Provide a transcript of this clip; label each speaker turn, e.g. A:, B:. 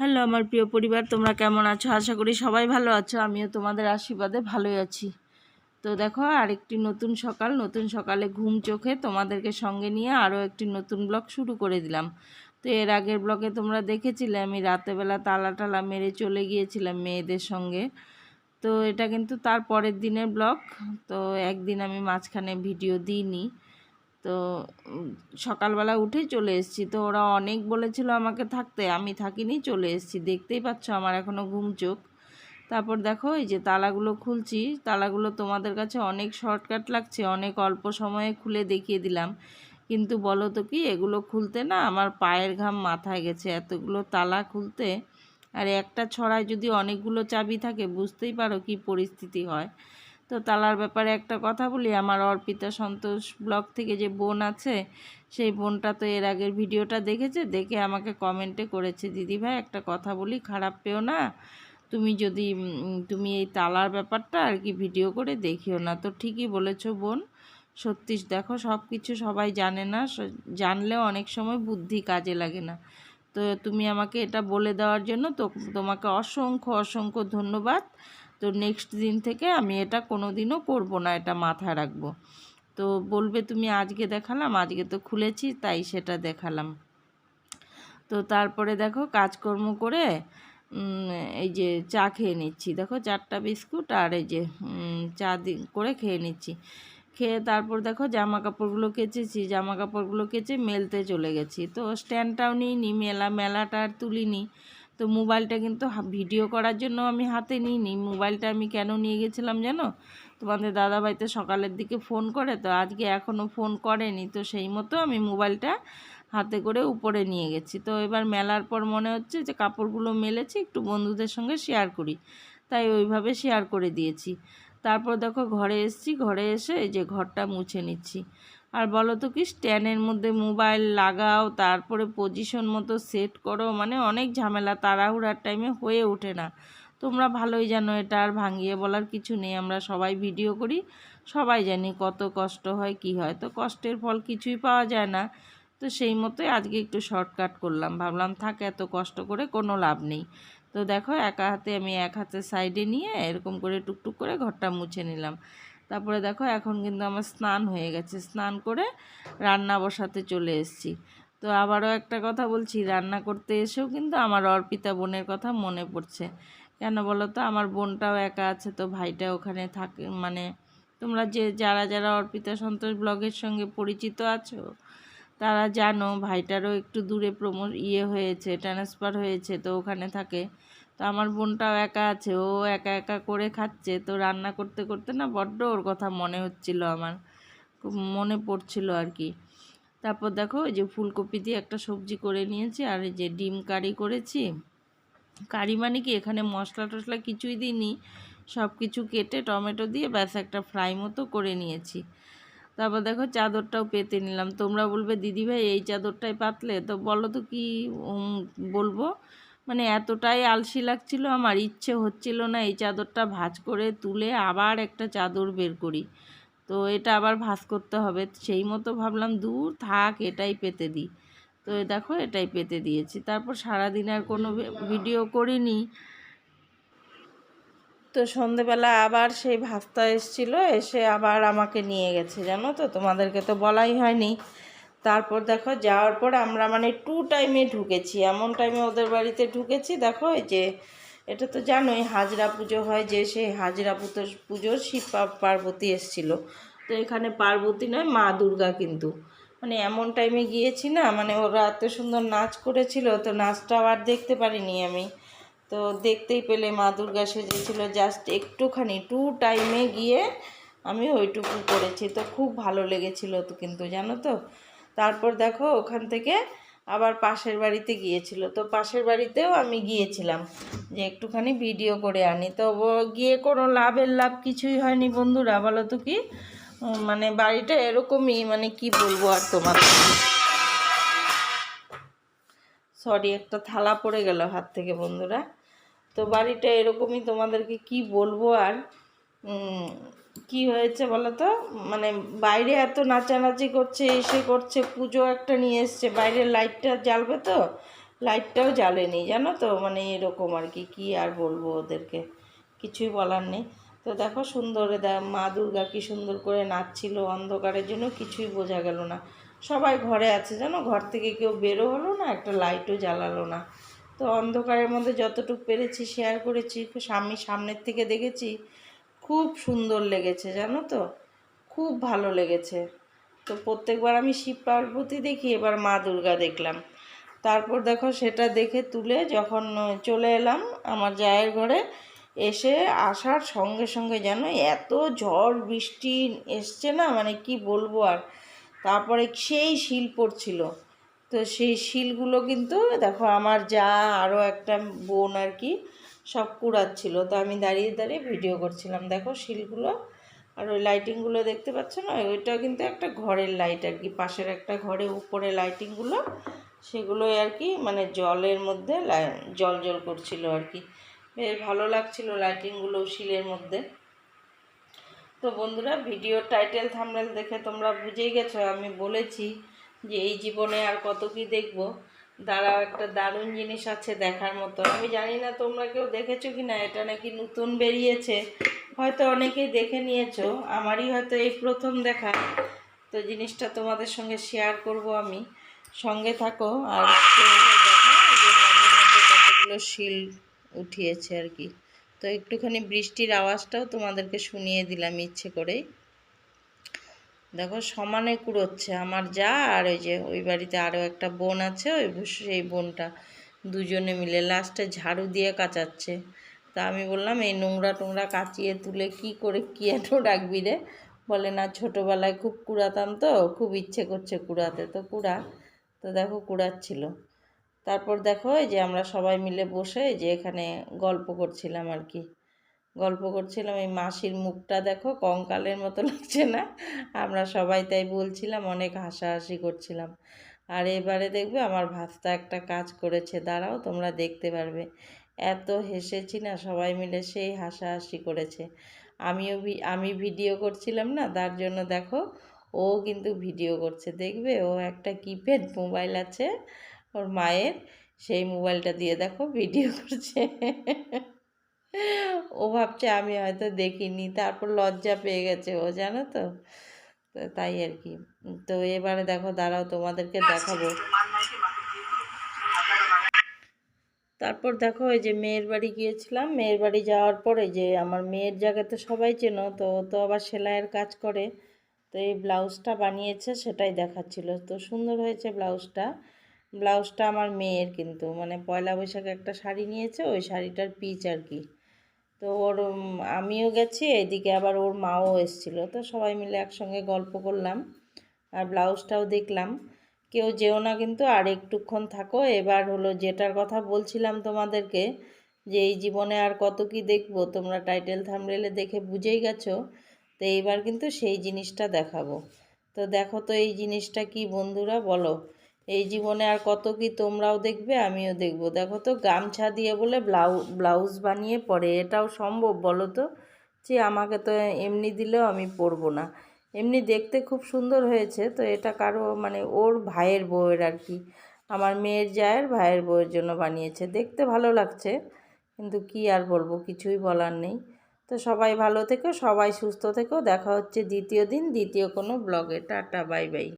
A: Hello, আমার প্রিয় পরিবার, তোমরা কেমন আছো? আশা করি সবাই ভালো আছো, আমিও তোমাদের আশীর্বাদে ভালোই আছি। তো দেখো, আরেকটি নতুন সকাল, নতুন সকালে ঘুম চোখে তোমাদেরকে সঙ্গে নিয়ে আরও একটি নতুন ব্লগ শুরু করে দিলাম। তো এর আগের ব্লগে তোমরা দেখেছিলে, আমি রাতেবেলা তালা টালা মেরে চলে গিয়েছিলাম মেয়েদের সঙ্গে। তো এটা কিন্তু তার পরের দিনের ব্লগ, তো একদিন আমি মাঝখানে ভিডিও দিইনি। তো সকালবেলা উঠেই চলে এসেছি। তো ওরা অনেক বলেছিল আমাকে থাকতে। আমি থাকিনি, চলে এসেছি। দেখতেই পাচ্ছ আমার এখনও ঘুম চোখ। তারপর দেখো, এই যে তালাগুলো খুলছি। তালাগুলো তোমাদের কাছে অনেক শর্টকাট লাগছে, অনেক অল্প সময়ে খুলে দেখিয়ে দিলাম। কিন্তু বলো তো কি, এগুলো খুলতে না আমার পায়ের ঘাম মাথায় গেছে। এতগুলো তালা খুলতে আর একটা ছড়ায় যদি অনেকগুলো চাবি থাকে, বুঝতেই পারো কি পরিস্থিতি হয়। তো তালার ব্যাপারে একটা কথা বলি। আমার অর্পিতা সন্তোষ ব্লগ থেকে যে বোন আছে, সেই বোনটা তো এর আগের ভিডিওটা দেখেছে, দেখে আমাকে কমেন্টে করেছে, দিদি ভাই, একটা কথা বলি, খারাপ পেও না। তুমি যদি তুমি এই তালার ব্যাপারটা আর কি ভিডিও করে দেখিও না। তো ঠিকই বলেছ বোন। সত্যি দেখো সব কিছু সবাই জানে না জানলেও অনেক সময় বুদ্ধি কাজে লাগে না। তো তুমি আমাকে এটা বলে দেওয়ার জন্য তো তোমাকে অসংখ্য অসংখ্য ধন্যবাদ। তো নেক্সট দিন থেকে আমি এটা কোনো দিনও করব না, এটা মাথায় রাখব। তো বলবে, তুমি আজকে দেখালাম, আজকে তো খুলেছি, তাই সেটা দেখালাম। তো তারপরে দেখো কাজকর্ম করে এই যে চা খেয়ে নিচ্ছি। দেখো চারটা বিস্কুট আর এই যে চা করে খেয়ে নিচ্ছি। খেয়ে তারপর দেখো জামা কাপড়গুলো কেচেছি জামা কাপড়গুলো কেচে মেলতে চলে গেছি। তো স্ট্যান্ডটাও নিইনি, মেলা, মেলাটা আর তুলিনি। তো মোবাইলটা কিন্তু ভিডিও করার জন্য আমি হাতে নিইনি। মোবাইলটা আমি কেন নিয়ে গেছিলাম জানো? তোমাদের দাদাভাই তো সকালের দিকে ফোন করে, তো আজকে এখনও ফোন করেনি, তো সেই মতো আমি মোবাইলটা হাতে করে উপরে নিয়ে গেছি। তো এবার মেলার পর মনে হচ্ছে যে কাপড়গুলো মেলেছি, একটু বন্ধুদের সঙ্গে শেয়ার করি। তাই ওইভাবে শেয়ার করে দিয়েছি। তারপর দেখো ঘরে এসেছি, ঘরে এসে এই যে ঘরটা মুছে নিচ্ছি। আর বলো তো কি স্ট্যান্ডের মধ্যে মোবাইল লাগাও, তারপরে পজিশন মতো সেট করো মানে অনেক ঝামেলা, তাড়াহুড়ার টাইমে হয়ে ওঠে না। তোমরা ভালোই জানো এটা, আর ভাঙিয়ে বলার কিছু নেই, আমরা সবাই ভিডিও করি, সবাই জানি কত কষ্ট হয়, কি হয়। তো কষ্টের ফল কিছুই পাওয়া যায় না। তো সেই মতোই আজকে একটু শর্টকাট করলাম, ভাবলাম থাক, এত কষ্ট করে কোনো লাভ নেই। তো দেখো, একা হাতে আমি এক হাতে সাইডে নিয়ে এরকম করে টুকটুক করে ঘরটা মুছে নিলাম। তারপরে দেখো এখন কিন্তু আমার স্নান হয়ে গেছে। স্নান করে রান্না বসাতে চলে এসেছি। তো আবারও একটা কথা বলছি, রান্না করতে এসেও কিন্তু আমার অর্পিতা বোনের কথা মনে পড়ছে। কেন বলো তো? আমার বোনটাও একা আছে, তো ভাইটা ওখানে থাকে মানে তোমরা যে, যারা যারা অর্পিতা সন্তোষ ব্লগের সঙ্গে পরিচিত আছো, তারা জানো ভাইটারও একটু দূরে প্রমো ইয়ে হয়েছে ট্রান্সফার হয়েছে, তো ওখানে থাকে। তো আমার বোনটাও একা আছে, ও একা একা করে খাচ্ছে। তো রান্না করতে করতে না বড্ড ওর কথা মনে হচ্ছিল আমার, খুব মনে পড়ছিল আর কি। তারপর দেখো ওই যে ফুলকপি দিয়ে একটা সবজি করে নিয়েছি, আর এই যে ডিম কারি করেছি। কারি মানে কি এখানে মশলা টশলা কিছুই দিইনি, সব কিছু কেটে টমেটো দিয়ে ব্যাস একটা ফ্রাই মতো করে নিয়েছি। তারপর দেখো চাদরটাও পেতে নিলাম। তোমরা বলবে দিদি ভাই এই চাদরটাই পাতলে? তো বলো তো কি বলব? মানে এতটাই আলসি লাগছিল, আমার ইচ্ছে হচ্ছিল না এই চাদরটা ভাজ করে তুলে আবার একটা চাদর বের করি। তো এটা আবার ভাজ করতে হবে। সেই মতো ভাবলাম, দূর থাক, এটাই পেতে দিই। তো দেখো, এটাই পেতে দিয়েছি। তারপর সারাদিন আর কোনো ভিডিও করিনি। তো সন্ধেবেলা আবার সেই ভাস্তা এসেছিল, এসে আবার আমাকে নিয়ে গেছে। জানো তো, তোমাদেরকে তো বলাই হয়নি। তারপর দেখো যাওয়ার পর আমরা মানে টু টাইমে ঢুকেছি। এমন টাইমে ওদের বাড়িতে ঢুকেছি, দেখো যে, এটা তো জানোই হাজরা পুজো হয় যে সেই হাজরা পুজো পুজোর শিব পার্বতী এসেছিল। তো এখানে পার্বতী নয়, মা দুর্গা কিন্তু। মানে এমন টাইমে গিয়েছি না মানে ওরা এত সুন্দর নাচ করেছিল, তো নাচটা আর দেখতে পারিনি আমি। তো দেখতেই পেলে মা দুর্গা সেজেছিল জাস্ট একটুখানি টু টাইমে গিয়ে আমি ওইটুকু করেছি। তো খুব ভালো লেগেছিল তো কিন্তু, জানো তো? তারপর দেখো ওখান থেকে আবার পাশের বাড়িতে গিয়েছিল। তো পাশের বাড়িতেও আমি গিয়েছিলাম যে একটুখানি ভিডিও করে আনি। তো গিয়ে কোনো লাভের লাভ কিছুই হয়নি বন্ধুরা, বলো তো কি? মানে বাড়িটা এরকমই মানে কি বলব আর তোমার সরি একটা থালা পড়ে গেল হাত থেকে বন্ধুরা। তো বাড়িটা এরকমই তোমাদেরকে কি বলব আর? কি হয়েছে বলো তো মানে বাইরে এত নাচানাচি করছে, এসে করছে, পুজো একটা নিয়ে এসছে বাইরে লাইটটা জ্বালবে তো? লাইটটাও জ্বালেনি, জানো তো? মানে এরকম আর কি, কী আর বলব ওদেরকে? কিছুই বলার নেই। তো দেখো সুন্দরে মা দুর্গা কি সুন্দর করে নাচছিল অন্ধকারের জন্য, কিছুই বোঝা গেল না। সবাই ঘরে আছে, জানো? ঘর থেকে কেউ বেরো হলো না, একটা লাইটও জ্বালালো না। তো অন্ধকারের মধ্যে যতটুকু পেরেছি শেয়ার করেছি আমি সামনের থেকে দেখেছি খুব সুন্দর লেগেছে, জানো তো? খুব ভালো লেগেছে। তো প্রত্যেকবার আমি শিব পার্বতী দেখি, এবার মা দুর্গা দেখলাম। তারপর দেখো সেটা দেখে তুলে যখন চলে এলাম আমার জায়ের ঘরে, এসে আসার সঙ্গে সঙ্গে যেন এত ঝড় বৃষ্টি এসছে না মানে কি বলব আর? তারপরে সেই শিল পড়ছিল। তো সেই শিলগুলো কিন্তু দেখো আমার যা আরও একটা বোন আর কি সব কুড়াচ্ছিল। তো আমি দাঁড়িয়ে দাঁড়িয়ে ভিডিও করছিলাম। দেখো শিলগুলো আর ওই লাইটিংগুলো দেখতে পাচ্ছ না? ওইটা কিন্তু একটা ঘরের লাইট আর কি। পাশের একটা ঘরে উপরে লাইটিংগুলো সেগুলোই আর কি মানে জলের মধ্যে জল জল করছিল আর কি। বেশ ভালো লাগছিল লাইটিংগুলো শিলের মধ্যে। তো বন্ধুরা ভিডিও টাইটেল থামনেল দেখে তোমরা বুঝেই গেছো। আমি বলেছি যে এই জীবনে আর কত কি দেখব। দাঁড়াও, একটা দারুণ জিনিস আছে দেখার মতো। আমি জানি না তোমরা কেউ দেখেছ কি না এটা নাকি নতুন বেরিয়েছে। হয়তো অনেকেই দেখে নিয়েছো, আমারই হয়তো এই প্রথম দেখা। তো জিনিসটা তোমাদের সঙ্গে শেয়ার করব আমি। সঙ্গে থাকো, আর কতগুলো শিল উঠিয়েছে আর কি। তো একটুখানি বৃষ্টির আওয়াজটাও তোমাদেরকে শুনিয়ে দিলাম ইচ্ছে করেই। দেখো, সমানে কুড়োচ্ছে আমার যা, আর ওই যে ওই বাড়িতে আরও একটা বোন আছে, ওই সেই বোনটা। দুজনে মিলে লাস্টে ঝাড়ু দিয়ে কাচাচ্ছে। তা আমি বললাম, এই নোংরা টোংরা কাচিয়ে তুলে কি করে, কি এত রাখবি রে? বলে, না, ছোটোবেলায় খুব কুড়াতাম তো, খুব ইচ্ছে করছে কুড়াতে। তো কুড়া। তো দেখো, কুড়াচ্ছিল। তারপর দেখো, এই যে আমরা সবাই মিলে বসে যে এখানে গল্প করছিলাম আর কি। গল্প করছিলাম, এই মাসির মুখটা দেখো কঙ্কালের মতো লাগছে না। আমরা সবাই তাই বলছিলাম, অনেক হাসাহাসি করছিলাম। আর এবারে দেখবে আমার ভাস্তা একটা কাজ করেছে, দাঁড়াও তোমরা দেখতে পারবে। এত হেসেছি না, সবাই মিলে সেই হাসাহাসি করেছে। আমিও আমি ভিডিও করছিলাম না, তার জন্য দেখো ও কিন্তু ভিডিও করছে। দেখবে ও একটা কিপ্যাড মোবাইল আছে, ওর মায়ের, সেই মোবাইলটা দিয়ে দেখো ভিডিও করছে। ও ভাবছে আমি হয়তো দেখিনি। তারপর লজ্জা পেয়ে গেছে ও জানো তো? তাই আর কি। তো এবারে দেখো দাঁড়াও তোমাদেরকে দেখাবো। তারপর দেখো ওই যে মেয়ের বাড়ি গিয়েছিলাম। মেয়ের বাড়ি যাওয়ার পরে যে আমার মেয়ের জায়গা তো সবাই চেনো তো ও তো আবার সেলাইয়ের কাজ করে। তো এই ব্লাউজটা বানিয়েছে সেটাই দেখাচ্ছিল। তো সুন্দর হয়েছে ব্লাউজটা। ব্লাউজটা আমার মেয়ের কিন্তু। মানে পয়লা বৈশাখে একটা শাড়ি নিয়েছে ওই শাড়িটার পিচ আর কি। তো ওর আমিও গেছি, এদিকে আবার ওর মাও এসেছিল। তো সবাই মিলে একসঙ্গে গল্প করলাম আর ব্লাউজটাও দেখলাম। কেউ যেও না কিন্তু, আর একটুক্ষণ থাকো। এবার হলো যেটার কথা বলছিলাম তোমাদেরকে, যে এই জীবনে আর কত কি দেখব, তোমরা টাইটেল থামরেলে দেখে বুঝেই গেছো। তো এইবার কিন্তু সেই জিনিসটা দেখাবো। তো দেখো তো এই জিনিসটা কি, বন্ধুরা বলো। এই জীবনে আর কত কি তোমরাও দেখবে, আমিও দেখব। দেখো তো, গামছা দিয়ে বলে ব্লাউ, ব্লাউজ বানিয়ে পরে, এটাও সম্ভব বলো তো? যে আমাকে তো এমনি দিলেও আমি পরবো না। এমনি দেখতে খুব সুন্দর হয়েছে, তো এটা কারও মানে ওর ভাইয়ের বউয়ের আর কি। আমার মেয়ের জায়ের ভাইয়ের বউয়ের জন্য বানিয়েছে। দেখতে ভালো লাগছে, কিন্তু কি আর বলব, কিছুই বলার নেই। তো সবাই ভালো থেকো, সবাই সুস্থ থেকো। দেখা হচ্ছে দ্বিতীয় দিন, দ্বিতীয় কোনো ব্লগে। Tata, bye bye.